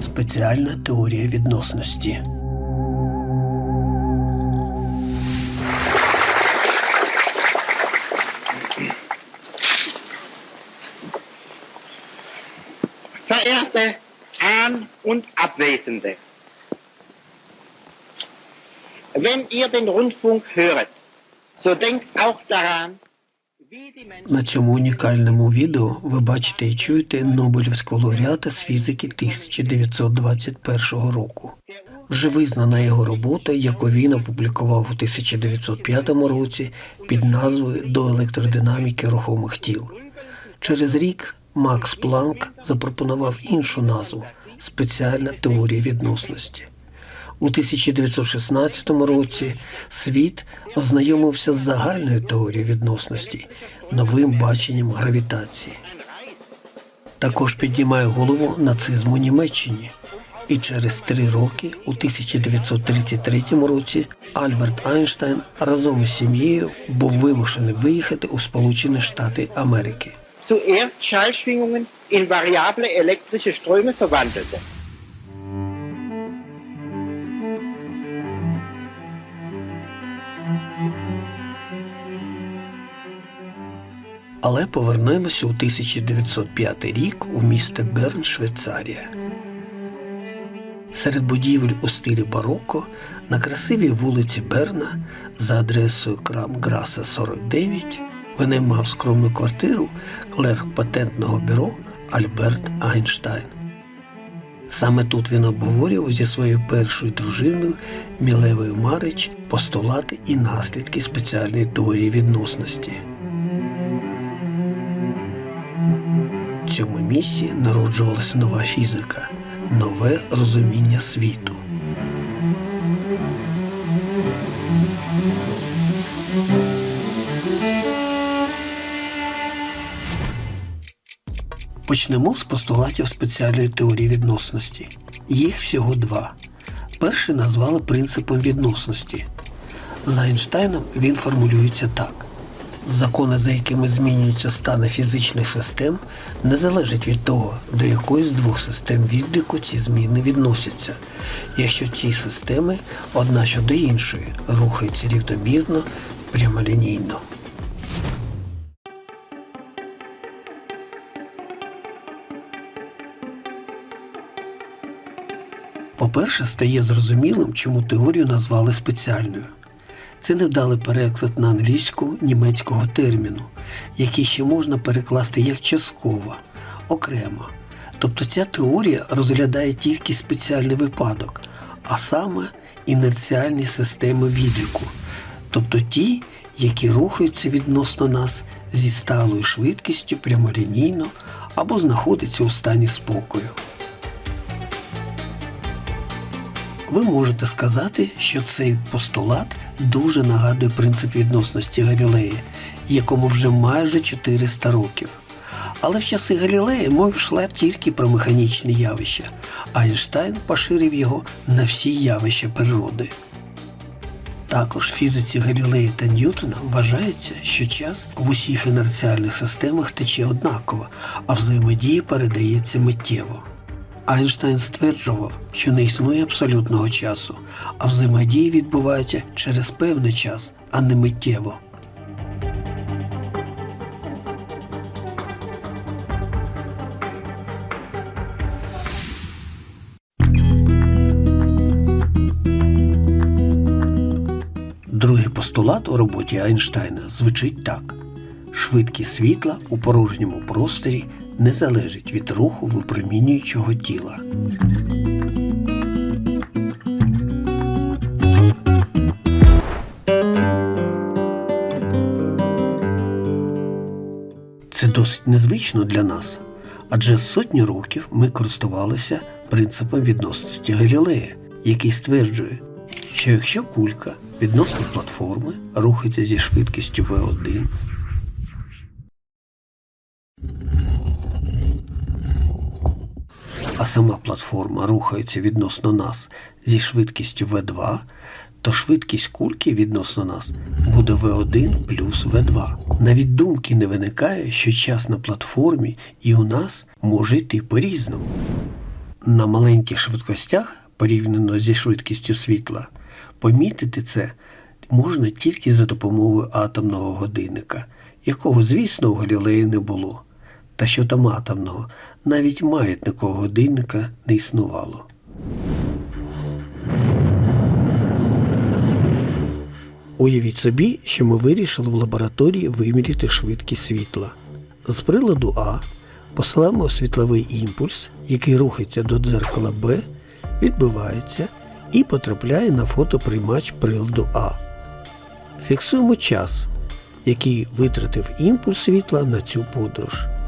Спеціальна теорія відносності. Verehrte An- und Abwesende, wenn ihr den Rundfunk höret, so denkt auch daran, wie die Menschen На цьому унікальному відео ви бачите і чуєте Нобелівського лауреата з фізики 1921 року. Вже визнана його робота, яку він опублікував у 1905 році під назвою До електродинаміки рухомих тіл. Через рік Макс Планк запропонував іншу назву спеціальна теорія відносності. У 1916 році світ ознайомився з загальною теорією відносності, новим баченням гравітації. Також піднімає голову нацизму Німеччині. І через три роки, у 1933 році, Альберт Айнштейн разом із сім'єю був вимушений виїхати у Сполучені Штати Америки. zuerst Schallschwingungen in variable elektrische Ströme verwandelte. Але повернемося у 1905 рік у місто Берн, Швейцарія. Серед будівель у стилі бароко на красивій вулиці Берна за адресою Крам Граса 49 винаймав скромну квартиру клерк патентного бюро Альберт Айнштайн. Саме тут він обговорював зі своєю першою дружиною Мілевою Марич постулати і наслідки спеціальної теорії відносності. В цьому місці народжувалася нова фізика, нове розуміння світу. Почнемо з постулатів спеціальної теорії відносності. Їх всього два. Перший назвали принципом відносності. За Айнштейном він формулюється так. Закони, за якими змінюються стани фізичних систем, не залежать від того, до якої з двох систем відліку ці зміни відносяться, якщо ці системи одна щодо іншої рухаються рівномірно, прямолінійно. По-перше, стає зрозумілим, чому теорію назвали спеціальною. Це невдалий переклад на англійську німецького терміну, який ще можна перекласти як часткова, окремо. Тобто ця теорія розглядає тільки спеціальний випадок, а саме інерціальні системи відліку, тобто ті, які рухаються відносно нас зі сталою швидкістю прямолінійно або знаходяться у стані спокою. Ви можете сказати, що цей постулат дуже нагадує принцип відносності Галілея, якому вже майже 400 років. Але в часи Галілея мова йшла тільки про механічні явища, а Айнштайн поширив його на всі явища природи. Також фізиці Галілея та Ньютона вважається, що час в усіх інерціальних системах тече однаково, а взаємодія передається миттєво. Айнштайн стверджував, що не існує абсолютного часу, а взаємодія відбувається через певний час, а не миттєво. Другий постулат у роботі Айнштайна звучить так: швидкість світла у порожньому просторі не залежить від руху випромінюючого тіла. Це досить незвично для нас, адже сотні років ми користувалися принципом відносності Галілея, який стверджує, що якщо кулька відносно платформи рухається зі швидкістю v1, а сама платформа рухається відносно нас зі швидкістю v2, то швидкість кульки відносно нас буде v1 плюс v2. Навіть думки не виникає, що час на платформі і у нас може йти по-різному. На маленьких швидкостях, порівняно зі швидкістю світла, помітити це можна тільки за допомогою атомного годинника, якого, звісно, у Галілеї не було. Та що там атомного, навіть маятникового годинника не існувало. Уявіть собі, що ми вирішили в лабораторії виміряти швидкість світла. З приладу А посилаємо світловий імпульс, який рухається до дзеркала Б, відбивається і потрапляє на фотоприймач приладу А. Фіксуємо час, який витратив імпульс світла на цю подорож.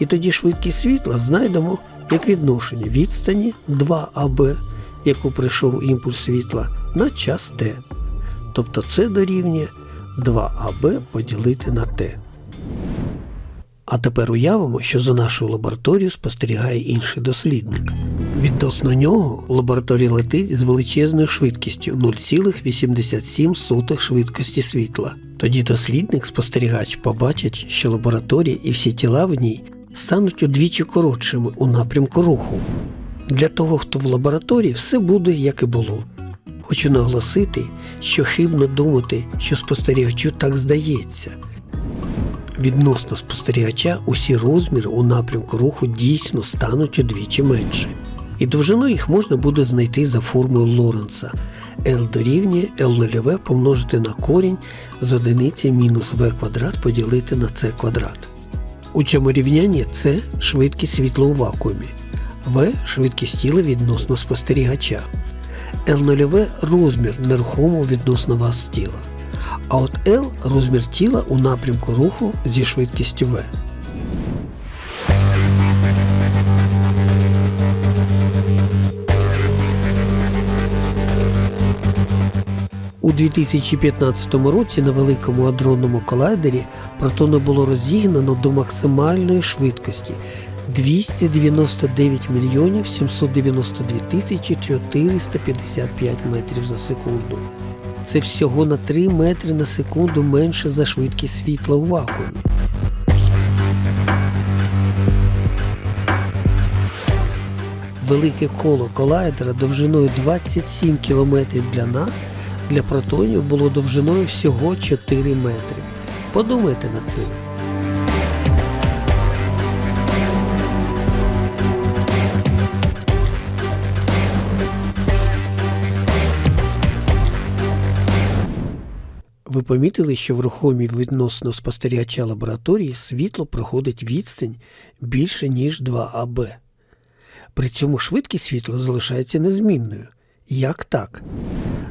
І тоді швидкість світла знайдемо як відношення відстані 2АБ, яку прийшов імпульс світла, на час Т. Тобто це дорівнює 2АБ поділити на Т. А тепер уявимо, що за нашу лабораторію спостерігає інший дослідник. Відносно нього лабораторія летить з величезною швидкістю 0,87 швидкості світла. Тоді дослідник-спостерігач побачить, що лабораторія і всі тіла в ній стануть удвічі коротшими у напрямку руху. Для того, хто в лабораторії, все буде як і було. Хочу наголосити, що хибно думати, що спостерігачу так здається. Відносно спостерігача усі розміри у напрямку руху дійсно стануть удвічі менше. І довжину їх можна буде знайти за формулою Лоренца. L дорівнює L0 помножити на корінь з одиниці мінус v квадрат поділити на c квадрат. У цьому рівнянні c – швидкість світла у вакуумі, v – швидкість тіла відносно спостерігача. L0 – розмір нерухомого відносно вас тіла. А от L – розмір тіла у напрямку руху зі швидкістю v. У 2015 році на великому адронному колайдері протони було розігнано до максимальної швидкості 299 мільйонів 792 тисячі 455 метрів за секунду. Це всього на 3 метри на секунду менше за швидкість світла у вакуумі. Велике коло колайдера довжиною 27 км для нас для протонів було довжиною всього 4 метри. Подумайте над цим. Ви помітили, що в рухомій відносно спостерігача лабораторії світло проходить відстань більше, ніж 2 АБ. При цьому швидкість світла залишається незмінною. Як так?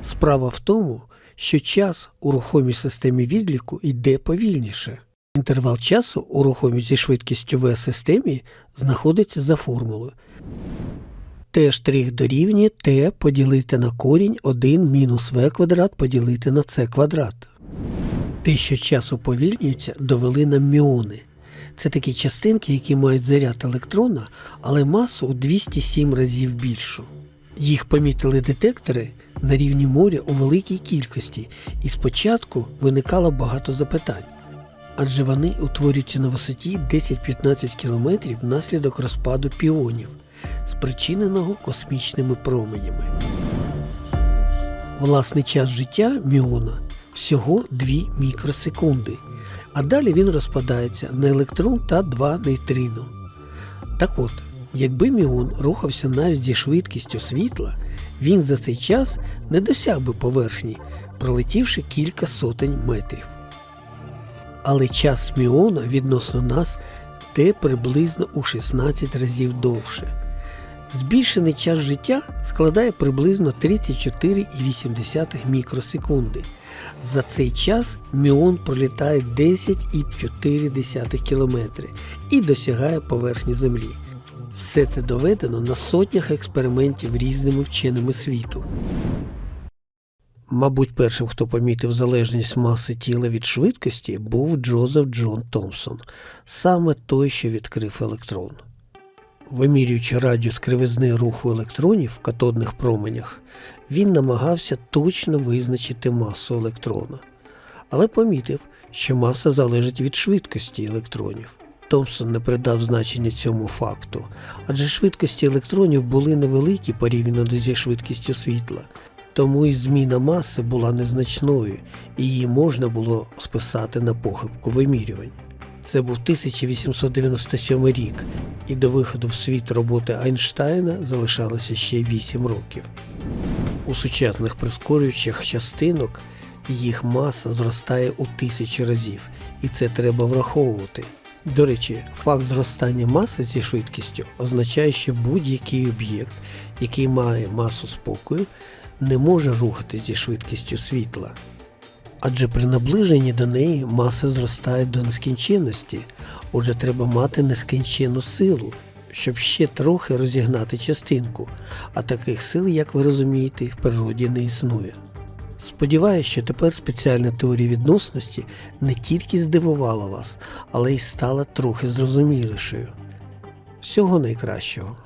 Справа в тому, що час у рухомій системі відліку йде повільніше. Інтервал часу у рухомій зі швидкістю v системі знаходиться за формулою. Т' штрих дорівнює t поділити на корінь 1 мінус v квадрат поділити на c квадрат. Те, що час уповільнюється, довели нам міони. Це такі частинки, які мають заряд електрона, але масу у 207 разів більшу. Їх помітили детектори на рівні моря у великій кількості, і спочатку виникало багато запитань. Адже вони утворюються на висоті 10-15 км внаслідок розпаду піонів, спричиненого космічними променями. Власний час життя міона всього 2 мікросекунди, а далі він розпадається на електрон та два нейтрино. Так от, якби міон рухався навіть зі швидкістю світла, він за цей час не досяг би поверхні, пролетівши кілька сотень метрів. Але час міона відносно нас йде приблизно у 16 разів довше. Збільшений час життя складає приблизно 34,8 мікросекунди. За цей час міон пролітає 10,4 км і досягає поверхні Землі. Все це доведено на сотнях експериментів різними вченими світу. Мабуть, першим, хто помітив залежність маси тіла від швидкості, був Джозеф Джон Томпсон, саме той, що відкрив електрон. Вимірюючи радіус кривизни руху електронів в катодних променях, він намагався точно визначити масу електрона, але помітив, що маса залежить від швидкості електронів. Томпсон не придав значення цьому факту, адже швидкості електронів були невеликі порівняно зі швидкістю світла, тому і зміна маси була незначною, і її можна було списати на похибку вимірювань. Це був 1897 рік, і до виходу в світ роботи Айнштайна залишалося ще 8 років. У сучасних прискорюючих частинок їх маса зростає у тисячі разів, і це треба враховувати. До речі, факт зростання маси зі швидкістю означає, що будь-який об'єкт, який має масу спокою, не може рухатись зі швидкістю світла. Адже при наближенні до неї маса зростає до нескінченності, отже треба мати нескінченну силу, щоб ще трохи розігнати частинку, а таких сил, як ви розумієте, в природі не існує. Сподіваюсь, що тепер спеціальна теорія відносності не тільки здивувала вас, але й стала трохи зрозумілішою. Всього найкращого.